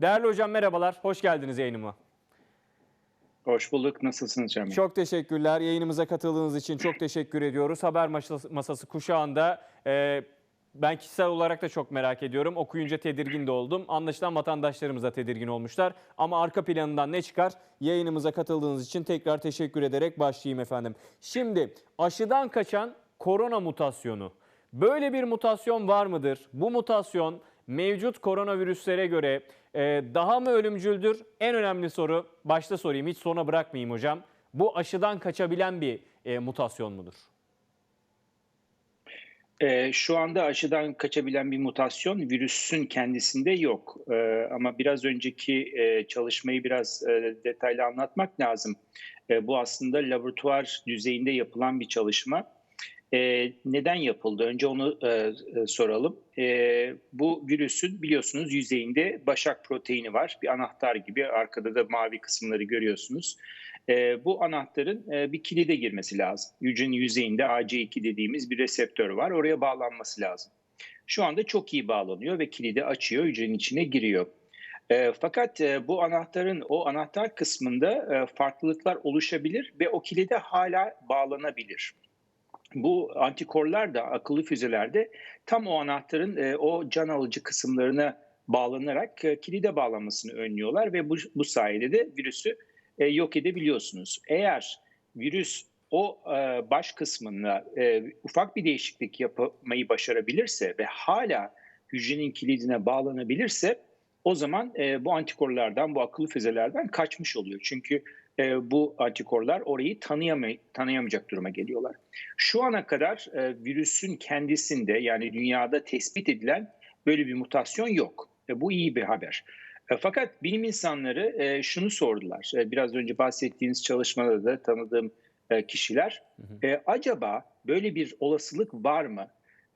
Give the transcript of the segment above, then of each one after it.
Değerli hocam merhabalar, hoş geldiniz yayınıma. Hoş bulduk. Nasılsınız Cemil? Çok teşekkürler. Yayınımıza katıldığınız için çok teşekkür ediyoruz. Haber masası, kuşağında e, ben kişisel olarak da çok merak ediyorum. Okuyunca tedirgin de oldum. Anlaşılan vatandaşlarımız da tedirgin olmuşlar. Ama arka planından ne çıkar? Yayınımıza katıldığınız için tekrar teşekkür ederek başlayayım efendim. Şimdi aşıdan kaçan korona mutasyonu. Böyle bir mutasyon var mıdır? Bu mutasyon mevcut koronavirüslere göre e, daha mı ölümcüldür? En önemli soru, başta sorayım hiç sona bırakmayayım hocam. Bu aşıdan kaçabilen bir e, mutasyon mudur? Ee, şu anda aşıdan kaçabilen bir mutasyon virüsün kendisinde yok. Ee, ama biraz önceki e, çalışmayı biraz e, detaylı anlatmak lazım. E, bu aslında laboratuvar düzeyinde yapılan bir çalışma. E, neden yapıldı? Önce onu e, e, soralım. E, bu virüsün biliyorsunuz yüzeyinde başak proteini var. Bir anahtar gibi arkada da mavi kısımları görüyorsunuz. E, bu anahtarın e, bir kilide girmesi lazım. Hücrenin yüzeyinde AC2 dediğimiz bir reseptör var. Oraya bağlanması lazım. Şu anda çok iyi bağlanıyor ve kilidi açıyor, hücrenin içine giriyor. E, fakat e, bu anahtarın o anahtar kısmında e, farklılıklar oluşabilir ve o kilide hala bağlanabilir. Bu antikorlar da akıllı füzelerde tam o anahtarın e, o can alıcı kısımlarına bağlanarak e, kilide bağlanmasını önlüyorlar ve bu, bu sayede de virüsü e, yok edebiliyorsunuz. Eğer virüs o e, baş kısmında e, ufak bir değişiklik yapmayı başarabilirse ve hala hücrenin kilidine bağlanabilirse o zaman e, bu antikorlardan, bu akıllı füzelerden kaçmış oluyor. Çünkü e, bu antikorlar orayı tanıyamay tanıyamayacak duruma geliyorlar. Şu ana kadar e, virüsün kendisinde yani dünyada tespit edilen böyle bir mutasyon yok. E, bu iyi bir haber. E, fakat bilim insanları e, şunu sordular. E, biraz önce bahsettiğiniz çalışmada da tanıdığım e, kişiler. E, acaba böyle bir olasılık var mı?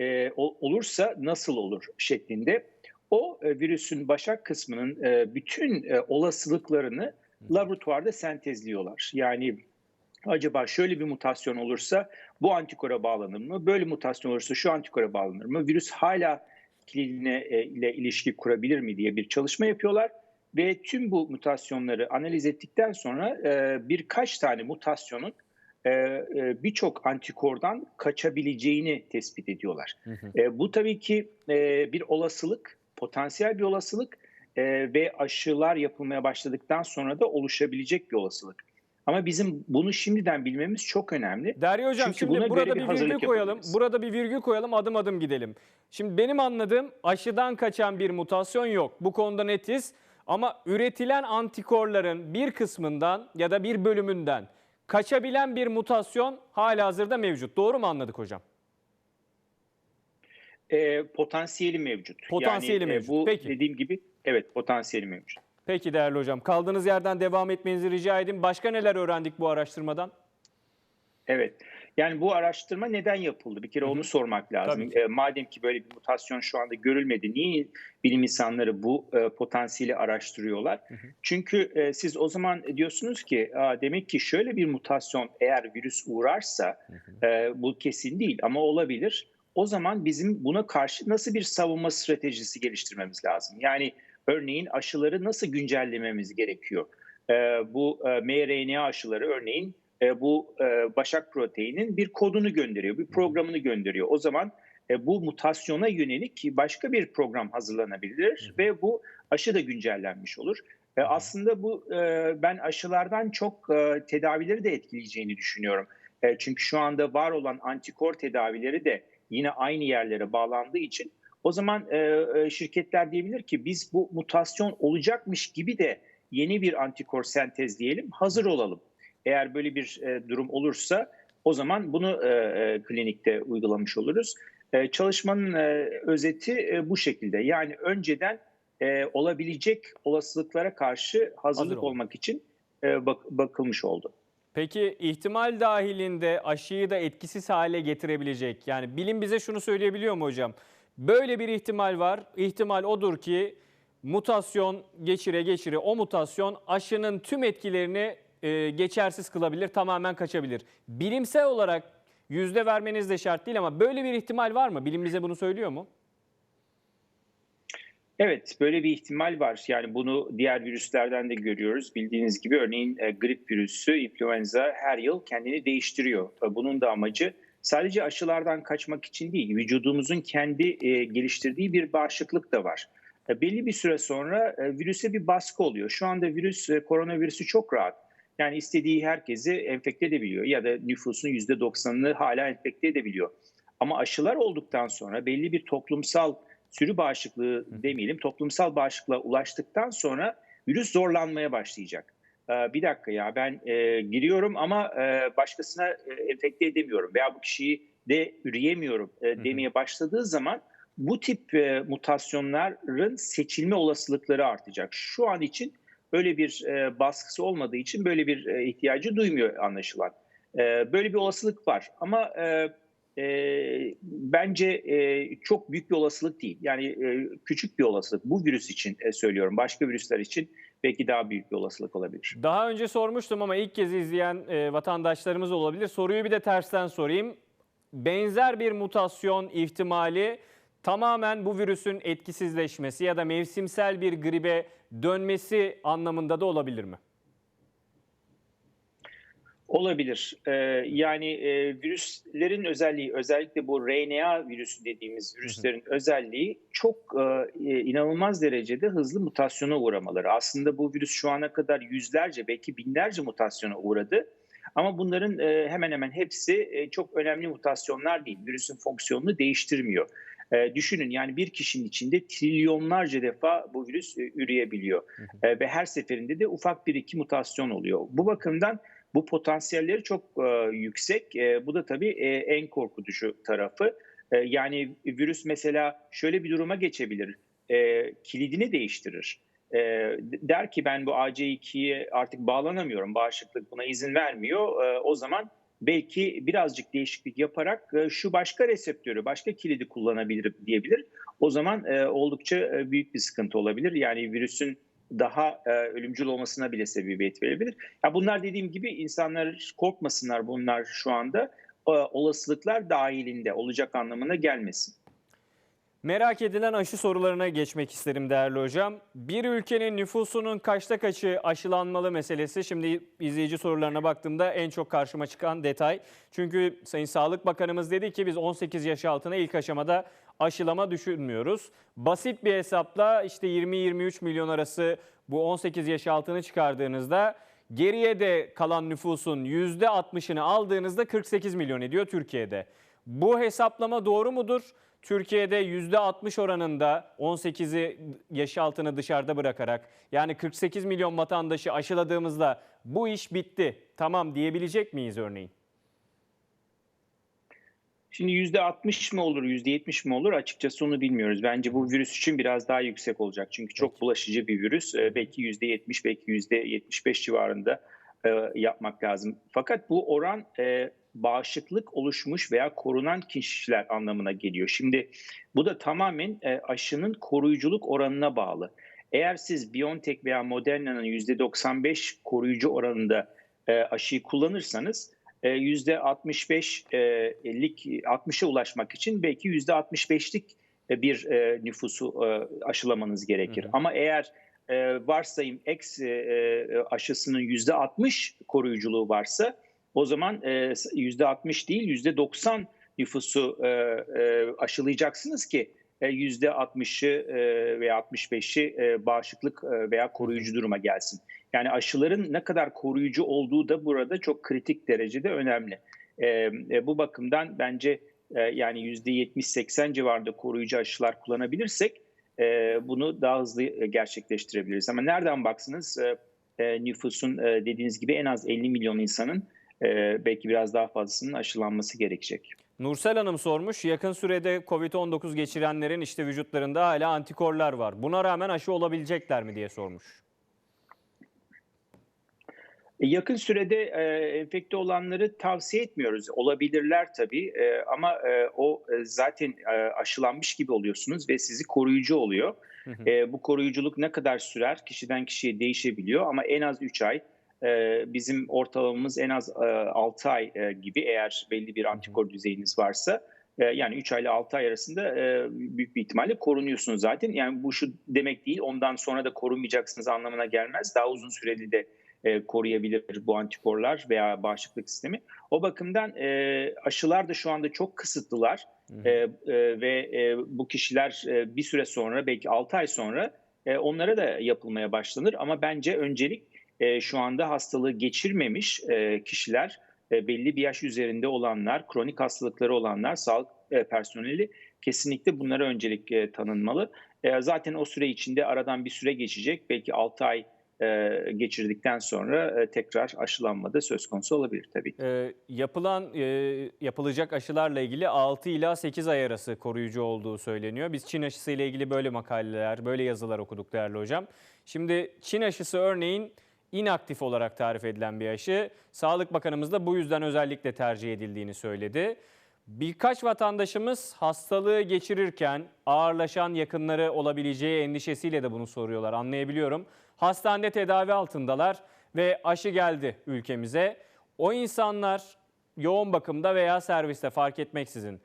E, olursa nasıl olur şeklinde. O e, virüsün başak kısmının e, bütün e, olasılıklarını laboratuvarda sentezliyorlar. Yani acaba şöyle bir mutasyon olursa bu antikora bağlanır mı? Böyle mutasyon olursa şu antikora bağlanır mı? Virüs hala kilidine e, ile ilişki kurabilir mi diye bir çalışma yapıyorlar ve tüm bu mutasyonları analiz ettikten sonra e, birkaç tane mutasyonun e, e, birçok antikordan kaçabileceğini tespit ediyorlar. Hı hı. E, bu tabii ki e, bir olasılık, potansiyel bir olasılık e, ve aşılar yapılmaya başladıktan sonra da oluşabilecek bir olasılık. Ama bizim bunu şimdiden bilmemiz çok önemli. Derya hocam Çünkü şimdi burada bir bir virgül koyalım. Burada bir virgül koyalım adım adım gidelim. Şimdi benim anladığım aşıdan kaçan bir mutasyon yok. Bu konuda netiz. Ama üretilen antikorların bir kısmından ya da bir bölümünden kaçabilen bir mutasyon halihazırda mevcut. Doğru mu anladık hocam? E, potansiyeli mevcut. Potansiyeli yani, e, mevcut. bu Peki. dediğim gibi evet potansiyeli mevcut. Peki değerli hocam. Kaldığınız yerden devam etmenizi rica edeyim. Başka neler öğrendik bu araştırmadan? Evet. Yani bu araştırma neden yapıldı? Bir kere onu sormak lazım. E, madem ki böyle bir mutasyon şu anda görülmedi, niye bilim insanları bu e, potansiyeli araştırıyorlar? Çünkü e, siz o zaman diyorsunuz ki, Aa, demek ki şöyle bir mutasyon eğer virüs uğrarsa, e, bu kesin değil ama olabilir. O zaman bizim buna karşı nasıl bir savunma stratejisi geliştirmemiz lazım? Yani örneğin aşıları nasıl güncellememiz gerekiyor? E, bu e, mRNA aşıları örneğin e, bu e, başak proteinin bir kodunu gönderiyor, bir programını gönderiyor. O zaman e, bu mutasyona yönelik başka bir program hazırlanabilir ve bu aşı da güncellenmiş olur. E, aslında bu e, ben aşılardan çok e, tedavileri de etkileyeceğini düşünüyorum. E, çünkü şu anda var olan antikor tedavileri de yine aynı yerlere bağlandığı için o zaman e, e, şirketler diyebilir ki biz bu mutasyon olacakmış gibi de yeni bir antikor sentezleyelim, hazır olalım. Eğer böyle bir e, durum olursa o zaman bunu e, e, klinikte uygulamış oluruz. E, çalışmanın e, özeti e, bu şekilde. Yani önceden e, olabilecek olasılıklara karşı hazırlık Hazır olun. olmak için e, bak- bakılmış oldu. Peki ihtimal dahilinde aşıyı da etkisiz hale getirebilecek. Yani bilim bize şunu söyleyebiliyor mu hocam? Böyle bir ihtimal var. İhtimal odur ki mutasyon geçire geçire o mutasyon aşının tüm etkilerini e, geçersiz kılabilir, tamamen kaçabilir. Bilimsel olarak yüzde vermeniz de şart değil ama böyle bir ihtimal var mı? Bilim bize bunu söylüyor mu? Evet, böyle bir ihtimal var. Yani bunu diğer virüslerden de görüyoruz. Bildiğiniz gibi örneğin e, grip virüsü, influenza her yıl kendini değiştiriyor. Bunun da amacı sadece aşılardan kaçmak için değil, vücudumuzun kendi e, geliştirdiği bir bağışıklık da var. E, Belli bir süre sonra e, virüse bir baskı oluyor. Şu anda virüs, e, koronavirüsü çok rahat. Yani istediği herkesi enfekte edebiliyor ya da nüfusun %90'ını hala enfekte edebiliyor. Ama aşılar olduktan sonra belli bir toplumsal sürü bağışıklığı demeyelim, toplumsal bağışıklığa ulaştıktan sonra virüs zorlanmaya başlayacak. Ee, bir dakika ya ben e, giriyorum ama e, başkasına e, enfekte edemiyorum veya bu kişiyi de üreyemiyorum e, demeye başladığı zaman bu tip e, mutasyonların seçilme olasılıkları artacak. Şu an için öyle bir e, baskısı olmadığı için böyle bir e, ihtiyacı duymuyor anlaşılan. E, böyle bir olasılık var ama e, e, bence e, çok büyük bir olasılık değil. Yani e, küçük bir olasılık. Bu virüs için e, söylüyorum. Başka virüsler için belki daha büyük bir olasılık olabilir. Daha önce sormuştum ama ilk kez izleyen e, vatandaşlarımız olabilir. Soruyu bir de tersten sorayım. Benzer bir mutasyon ihtimali tamamen bu virüsün etkisizleşmesi ya da mevsimsel bir gribe dönmesi anlamında da olabilir mi? Olabilir. Ee, yani e, virüslerin özelliği, özellikle bu RNA virüsü dediğimiz virüslerin özelliği çok e, inanılmaz derecede hızlı mutasyona uğramaları. Aslında bu virüs şu ana kadar yüzlerce, belki binlerce mutasyona uğradı. Ama bunların e, hemen hemen hepsi e, çok önemli mutasyonlar değil. Virüsün fonksiyonunu değiştirmiyor. E, düşünün yani bir kişinin içinde trilyonlarca defa bu virüs e, üreyebiliyor. E, ve her seferinde de ufak bir iki mutasyon oluyor. Bu bakımdan bu potansiyelleri çok e, yüksek. E, bu da tabii e, en korkutucu tarafı. E, yani virüs mesela şöyle bir duruma geçebilir. E, kilidini değiştirir. E, der ki ben bu AC2'ye artık bağlanamıyorum. Bağışıklık buna izin vermiyor. E, o zaman belki birazcık değişiklik yaparak e, şu başka reseptörü, başka kilidi kullanabilir diyebilir. O zaman e, oldukça e, büyük bir sıkıntı olabilir. Yani virüsün daha e, ölümcül olmasına bile sebebiyet verebilir. Ya bunlar dediğim gibi insanlar korkmasınlar bunlar şu anda e, olasılıklar dahilinde olacak anlamına gelmesin. Merak edilen aşı sorularına geçmek isterim değerli hocam. Bir ülkenin nüfusunun kaçta kaçı aşılanmalı meselesi şimdi izleyici sorularına baktığımda en çok karşıma çıkan detay. Çünkü Sayın Sağlık Bakanımız dedi ki biz 18 yaş altına ilk aşamada aşılama düşünmüyoruz. Basit bir hesapla işte 20-23 milyon arası bu 18 yaş altını çıkardığınızda geriye de kalan nüfusun %60'ını aldığınızda 48 milyon ediyor Türkiye'de. Bu hesaplama doğru mudur? Türkiye'de %60 oranında 18'i yaş altını dışarıda bırakarak yani 48 milyon vatandaşı aşıladığımızda bu iş bitti tamam diyebilecek miyiz örneğin? Şimdi %60 mı olur, %70 mi olur açıkçası onu bilmiyoruz. Bence bu virüs için biraz daha yüksek olacak. Çünkü çok bulaşıcı bir virüs. Ee, Belki %70, belki %75 civarında e, yapmak lazım. Fakat bu oran e, bağışıklık oluşmuş veya korunan kişiler anlamına geliyor. Şimdi bu da tamamen e, aşının koruyuculuk oranına bağlı. Eğer siz BioNTech veya Moderna'nın %95 koruyucu oranında e, aşıyı kullanırsanız e, %65'lik 60'a ulaşmak için belki %65'lik bir e, nüfusu e, aşılamanız gerekir. Hı hı. Ama eğer e, varsayım X e, e, aşısının %60 koruyuculuğu varsa o zaman e, %60 değil %90 nüfusu e, e, aşılayacaksınız ki e, %60'ı e, veya 65'i e, bağışıklık veya koruyucu duruma gelsin. Yani aşıların ne kadar koruyucu olduğu da burada çok kritik derecede önemli. Bu bakımdan bence yani %70-80 civarında koruyucu aşılar kullanabilirsek bunu daha hızlı gerçekleştirebiliriz. Ama nereden baksınız e, nüfusun dediğiniz gibi en az 50 milyon insanın belki biraz daha fazlasının aşılanması gerekecek. Nursel Hanım sormuş yakın sürede Covid-19 geçirenlerin işte vücutlarında hala antikorlar var. Buna rağmen aşı olabilecekler mi diye sormuş. E, Yakın sürede e, enfekte olanları tavsiye etmiyoruz. Olabilirler tabii e, ama e, o e, zaten e, aşılanmış gibi oluyorsunuz ve sizi koruyucu oluyor. Hı hı. E, bu koruyuculuk ne kadar sürer? Kişiden kişiye değişebiliyor ama en az 3 ay. E, bizim ortalamamız en az e, 6 ay e, gibi eğer belli bir antikor düzeyiniz varsa. E, yani 3 ay ile 6 ay arasında e, büyük bir ihtimalle korunuyorsunuz zaten. Yani bu şu demek değil ondan sonra da korunmayacaksınız anlamına gelmez. Daha uzun süreli de e, koruyabilir bu antikorlar veya bağışıklık sistemi. O bakımdan e, aşılar da şu anda çok kısıtlılar e, e, ve e, bu kişiler e, bir süre sonra belki 6 ay sonra e, onlara da yapılmaya başlanır. Ama bence öncelik e, şu anda hastalığı geçirmemiş e, kişiler, e, belli bir yaş üzerinde olanlar, kronik hastalıkları olanlar, sağlık e, personeli kesinlikle bunlara öncelik e, tanınmalı. E, zaten o süre içinde aradan bir süre geçecek. Belki 6 ay e, geçirdikten sonra e, tekrar aşılanma da söz konusu olabilir tabii. Ee, yapılan e, yapılacak aşılarla ilgili 6 ila 8 ay arası koruyucu olduğu söyleniyor. Biz Çin aşısı ile ilgili böyle makaleler, böyle yazılar okuduk değerli hocam. Şimdi Çin aşısı örneğin inaktif olarak tarif edilen bir aşı. Sağlık Bakanımız da bu yüzden özellikle tercih edildiğini söyledi. Birkaç vatandaşımız hastalığı geçirirken ağırlaşan yakınları olabileceği endişesiyle de bunu soruyorlar. Anlayabiliyorum. Hastanede tedavi altındalar ve aşı geldi ülkemize. O insanlar yoğun bakımda veya serviste fark etmeksizin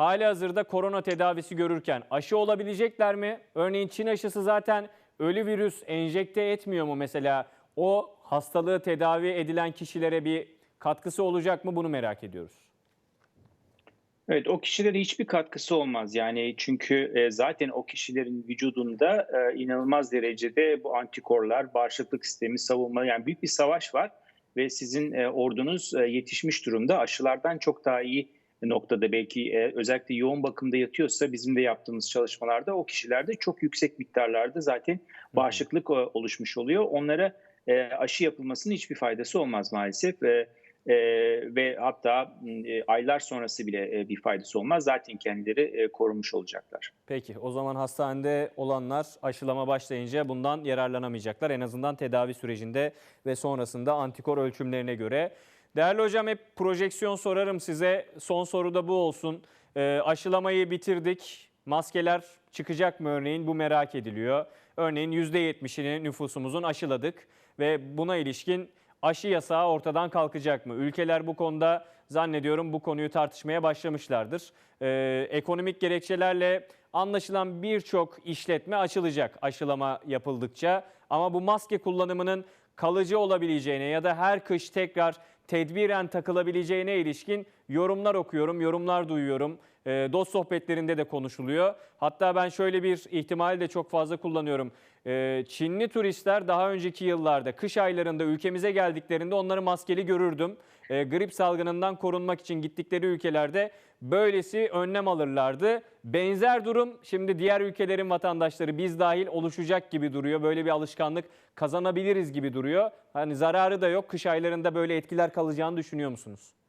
hali hazırda korona tedavisi görürken aşı olabilecekler mi? Örneğin Çin aşısı zaten ölü virüs enjekte etmiyor mu mesela? O hastalığı tedavi edilen kişilere bir katkısı olacak mı bunu merak ediyoruz. Evet, o kişilere hiçbir katkısı olmaz. Yani çünkü e, zaten o kişilerin vücudunda e, inanılmaz derecede bu antikorlar, bağışıklık sistemi, savunma yani büyük bir savaş var ve sizin e, ordunuz e, yetişmiş durumda. Aşılardan çok daha iyi noktada belki e, özellikle yoğun bakımda yatıyorsa bizim de yaptığımız çalışmalarda o kişilerde çok yüksek miktarlarda zaten bağışıklık e, oluşmuş oluyor. Onlara e, aşı yapılmasının hiçbir faydası olmaz maalesef. E, e, ve hatta e, aylar sonrası bile e, bir faydası olmaz. Zaten kendileri e, korunmuş olacaklar. Peki o zaman hastanede olanlar aşılama başlayınca bundan yararlanamayacaklar. En azından tedavi sürecinde ve sonrasında antikor ölçümlerine göre. Değerli hocam hep projeksiyon sorarım size. Son soru da bu olsun. E, aşılamayı bitirdik. Maskeler çıkacak mı örneğin bu merak ediliyor. Örneğin %70'ini nüfusumuzun aşıladık ve buna ilişkin aşı yasağı ortadan kalkacak mı? Ülkeler bu konuda zannediyorum bu konuyu tartışmaya başlamışlardır. Ee, ekonomik gerekçelerle anlaşılan birçok işletme açılacak aşılama yapıldıkça. Ama bu maske kullanımının kalıcı olabileceğine ya da her kış tekrar tedbiren takılabileceğine ilişkin yorumlar okuyorum, yorumlar duyuyorum. E, dost sohbetlerinde de konuşuluyor. Hatta ben şöyle bir ihtimali de çok fazla kullanıyorum. E, Çinli turistler daha önceki yıllarda kış aylarında ülkemize geldiklerinde onları maskeli görürdüm. E, grip salgınından korunmak için gittikleri ülkelerde böylesi önlem alırlardı. Benzer durum şimdi diğer ülkelerin vatandaşları biz dahil oluşacak gibi duruyor. Böyle bir alışkanlık kazanabiliriz gibi duruyor. Hani zararı da yok. Kış aylarında böyle etkiler kalacağını düşünüyor musunuz?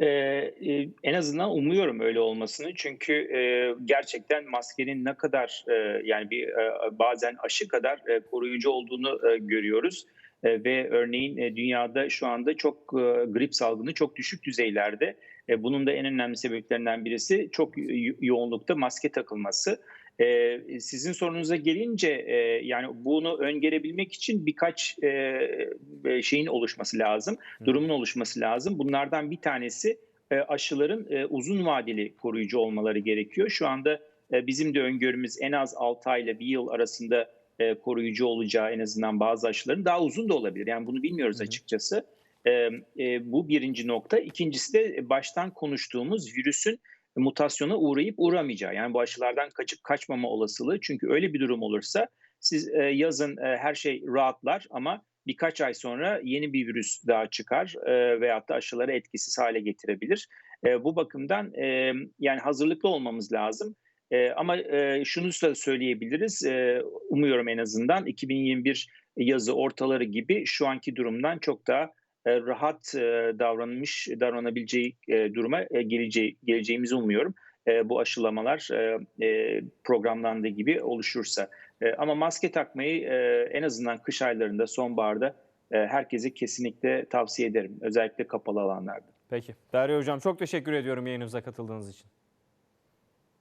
Ee, e, en azından umuyorum öyle olmasını çünkü e, gerçekten maskenin ne kadar e, yani bir e, bazen aşı kadar e, koruyucu olduğunu e, görüyoruz E, ve örneğin e, dünyada şu anda çok e, grip salgını çok düşük düzeylerde. E, bunun da en önemli sebeplerinden birisi çok yo- yoğunlukta maske takılması. E, sizin sorunuza gelince e, yani bunu öngörebilmek için birkaç e, şeyin oluşması lazım, durumun oluşması lazım. Bunlardan bir tanesi e, aşıların e, uzun vadeli koruyucu olmaları gerekiyor. Şu anda e, bizim de öngörümüz en az 6 ay ile 1 yıl arasında e, koruyucu olacağı en azından bazı aşıların daha uzun da olabilir. Yani bunu bilmiyoruz açıkçası. E, e, bu birinci nokta. İkincisi de baştan konuştuğumuz virüsün mutasyona uğrayıp uğramayacağı. Yani bu aşılardan kaçıp kaçmama olasılığı. Çünkü öyle bir durum olursa siz e, yazın e, her şey rahatlar ama birkaç ay sonra yeni bir virüs daha çıkar e, veyahut da aşıları etkisiz hale getirebilir. E, bu bakımdan e, yani hazırlıklı olmamız lazım. E, ama e, şunu da söyleyebiliriz. E, umuyorum en azından 2021 yazı ortaları gibi şu anki durumdan çok daha rahat e, davranmış davranabileceği e, duruma e, geleceği, geleceğimizi umuyorum. E, bu aşılamalar e, e, programlandığı gibi oluşursa. E, ama maske takmayı e, en azından kış aylarında, sonbaharda e, herkese kesinlikle tavsiye ederim. Özellikle kapalı alanlarda. Peki. Derya Hocam çok teşekkür ediyorum yayınımıza katıldığınız için.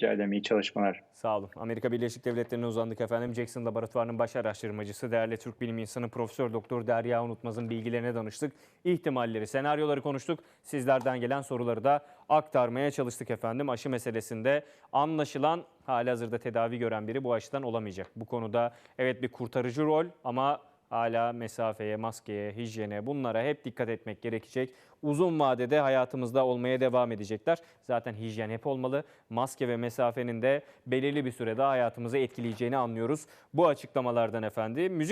Rica ederim. İyi çalışmalar. Sağ olun. Amerika Birleşik Devletleri'ne uzandık efendim. Jackson Laboratuvarı'nın baş araştırmacısı, değerli Türk bilim insanı Profesör Doktor Derya Unutmaz'ın bilgilerine danıştık. İhtimalleri, senaryoları konuştuk. Sizlerden gelen soruları da aktarmaya çalıştık efendim. Aşı meselesinde anlaşılan halihazırda tedavi gören biri bu aşıdan olamayacak. Bu konuda evet bir kurtarıcı rol ama hala mesafeye, maskeye, hijyene bunlara hep dikkat etmek gerekecek. Uzun vadede hayatımızda olmaya devam edecekler. Zaten hijyen hep olmalı. Maske ve mesafenin de belirli bir sürede hayatımızı etkileyeceğini anlıyoruz. Bu açıklamalardan efendim. Müzik